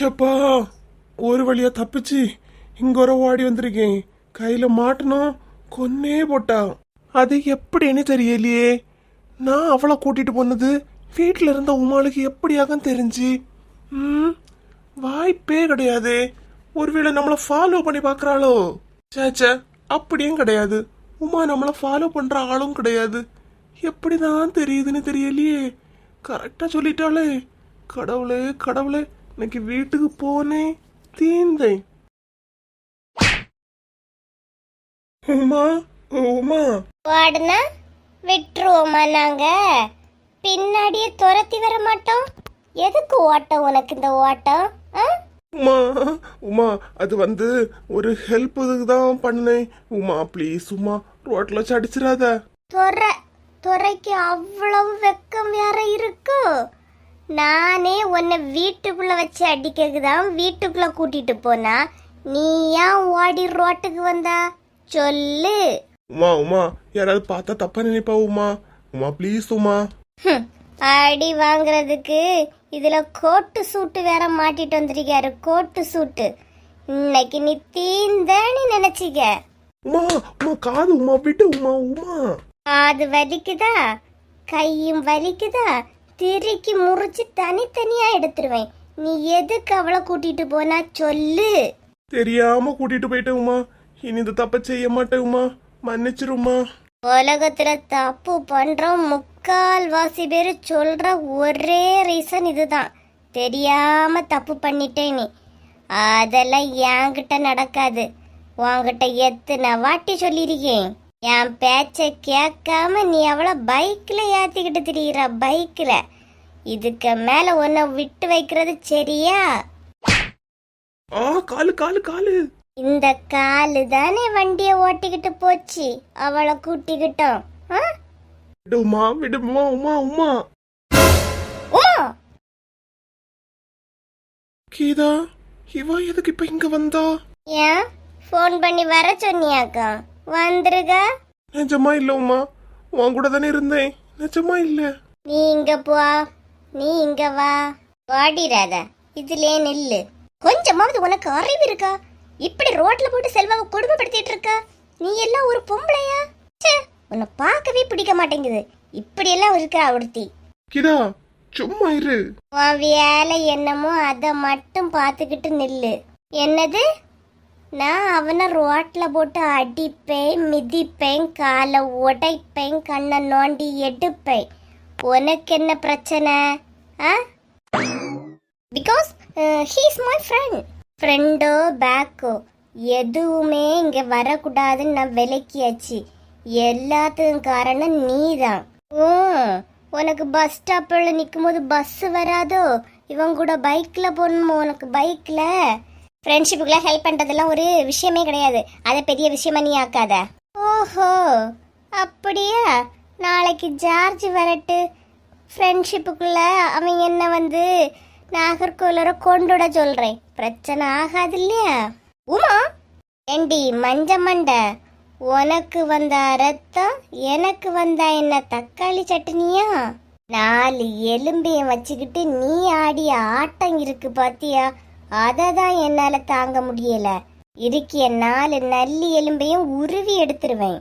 எப்பா ஒரு வழியா தப்பிச்சு இங்க ஒரு ஓடி வந்திருக்கேன். கையில மாட்டணும் கொன்னே போட்டான். அது எப்படின்னு தெரியலையே. நான் அவளை கூட்டிட்டு போனது வீட்டில் இருந்த உமாளுக்கு எப்படியாக தெரிஞ்சு ம் வாய்ப்பே கிடையாது. ஒருவேளை நம்மளை ஃபாலோ பண்ணி பார்க்கறாளோ? சேச்சே அப்படியும் கிடையாது. உமா நம்மளை ஃபாலோ பண்ற ஆளும் கிடையாது. எப்படிதான் தெரியுதுன்னு தெரியலையே. கரெக்டா சொல்லிட்டாளே. கடவுளே கடவுளே. இன்னைக்கு வீட்டுக்கு போனேன் தீந்தேன் உமா உமா. ஓடுனா விட்டுருவோமா நாங்க? பின்னாடியே துரத்தி வர மாட்டோம். எதுக்கு ஓட்டம் உனக்கு இந்த ஓட்டம்? உமா உமா அது வந்து ஒரு ஹெல்ப் தான் பண்ணேன். உமா ப்ளீஸ் உமா ரோட்ல சடிச்சிடாத. துறை துறைக்கு அவ்வளவு வெக்கம் வேற இருக்கு? நானே உன்னை வீட்டுக்குள்ள வச்சு அடிக்கிறதுக்கு தான் வீட்டுக்குள்ள கூட்டிட்டு போனா நீ ஏன் ஓடி ரோட்டுக்கு வந்தா? சொல்லு. உமா உமா யாராவது பார்த்தா தப்பா நினைப்பா உமா. உமா ப்ளீஸ் உமா. ஹம், அடி வாங்குறதுக்கு இதுல கோட்டு சூட்டு வேற மாட்டிட்டு வந்திருக்காரு கோட்டு சூட்டு. இன்னைக்கு நீ தீந்தேன்னு நினைச்சிக்க. உமா உமா காது உமா விட்டு உமா உமா. அது வலிக்குதா? கையும் வலிக்குதா? திருக்கி முறிச்சு தனித்தனியா எடுத்துருவேன். நீ எதுக்கு அவளை கூட்டிட்டு போனா சொல்லு. தெரியாம கூட்டிட்டு போயிட்டேன் உமா. இனி இந்த தப்ப செய்ய மாட்டேன் உமா. மன்னிச்சிருமா உலகத்துல தப்பு பண்றோம் முக்கால்வாசி பேர் சொல்ற ஒரே ரீசன் இதுதான். தெரியாம தப்பு பண்ணிட்டேன் நீ. அதெல்லாம் என்கிட்ட நடக்காது. உன்கிட்ட எத்தனை வாட்டி சொல்லியிருக்கேன்? என் பேச்ச கேட்காம நீ அவளை பைக்ல ஏத்திக்கிட்டு திரியிற பைக்ல இதுக்கு மேல உன்னை விட்டு வைக்கிறது சரியா? ஆ காலு காலு காலு. இந்த காலு தானே வண்டிய ஓட்டிக்கிட்டு போச்சு. அவளை கூட்டிக்கிட்டோம். ஆ? விடு உமா விடு உமா உமா. உமா கீதா இவ எதுக்கு இப்ப இங்க வந்தா? ஏன்? ஃபோன் பண்ணி வர சொன்னியாக்கா? வந்துருக நிஜமா இல்ல உமா. உன் கூட தானே இருந்தேன். நிஜமா இல்ல. நீ இங்க போ. நீ இங்க வா. வாடிராத இதுலயே நில்லு. கொஞ்சமாவது உனக்கு அறிவு இருக்கா? இப்படி ரோட்ல போட்டு செல்வாவை கொடுமைப்படுத்திட்டு இருக்க? நீ எல்லாம் ஒரு பொம்பளையா? ச்சே உன்னை பார்க்கவே பிடிக்க மாட்டேங்குது. இப்படி எல்லாம் இருக்கா ஒருத்தி. கீதா சும்மா இரு. உன் வேலை என்னமோ அதை மட்டும் பார்த்துக்கிட்டு நில்லு. என்னது? நான் அவனை ரோட்டில் போட்டு அடிப்பேன் மிதிப்பேன் காலை உடைப்பேன் கண்ணை நோண்டி எடுப்பேன். உனக்கு என்ன பிரச்சனை? ஆ? பிகாஸ் ஹீஸ் மை ஃப்ரெண்ட் ஃப்ரெண்டோ பேக்கோ எதுவுமே இங்கே வரக்கூடாதுன்னு நான் விலக்கியாச்சு எல்லாத்துக்கும் காரணம் நீ தான் ம் உனக்கு பஸ் ஸ்டாப்பில் நிற்கும் போது பஸ்ஸு வராதோ? இவன் கூட பைக்கில் போகணுமோ உனக்கு பைக்கில் ஃப்ரெண்ட்ஷிப்புக்குலாம் ஹெல்ப் பண்ணுறதெல்லாம் ஒரு விஷயமே கிடையாது. அதை பெரிய விஷயமா நீ ஆக்காத. ஓஹோ அப்படியா? நாளைக்கு ஜார்ஜ் வரட்டு. ஃப்ரெண்ட்ஷிப்புக்குள்ள அவன் என்ன வந்து நாகர்கோவிலரை கொண்டுட சொல்கிறேன் பிரச்சனை ஆகாது இல்லையா? உமா ஏண்டி மஞ்ச மண்டை? உனக்கு வந்த ரத்தம் எனக்கு வந்தா என்ன தக்காளி சட்னியா? நாலு எலும்பையும் வச்சுக்கிட்டு நீ ஆடிய ஆட்டம் இருக்கு பாத்தியா? அதை தான் என்னால தாங்க முடியல. இருக்கிய நாலு நல்லி எலும்பையும் உருவி எடுத்துருவேன்.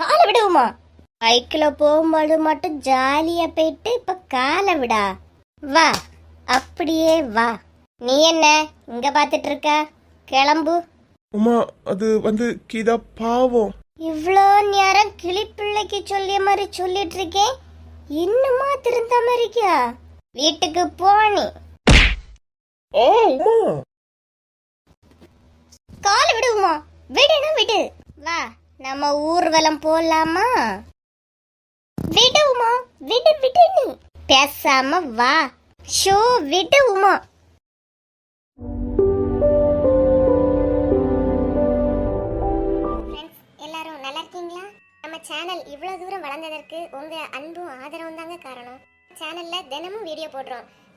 காலை விடுவோமா? பைக்கில் போகும்போது மட்டும் ஜாலியா போயிட்டு இப்ப காலை விடா. வா அப்படியே வா. நீ என்ன இங்க பாத்துட்டு இருக்க கிளம்பு. உமா அது வந்து கீதா பாவம். இவ்வளோ நேரம் கிளிப்பிள்ளைக்கு சொல்லிய மாதிரி சொல்லிட்டு இருக்கேன் இன்னுமா திருந்தாம இருக்கியா? வீட்டுக்கு போனி ஓ உமா. காலை விடுவோமா விடுனா விடு. வா நம்ம ஊர்வலம் போலாமா? விடுவோமா விடு விடு நீ பேசாம வா. ஷோ விடுவோமா எல்லாரும் நல்லா இருக்கீங்களா? நம்ம சேனல் இவ்வளவு தூரம் வளர்ந்ததற்கு உங்க அன்பும் ஆதரவும் தாங்க காரணம். சேனல்ல தினமும் வீடியோ போடுறோம்.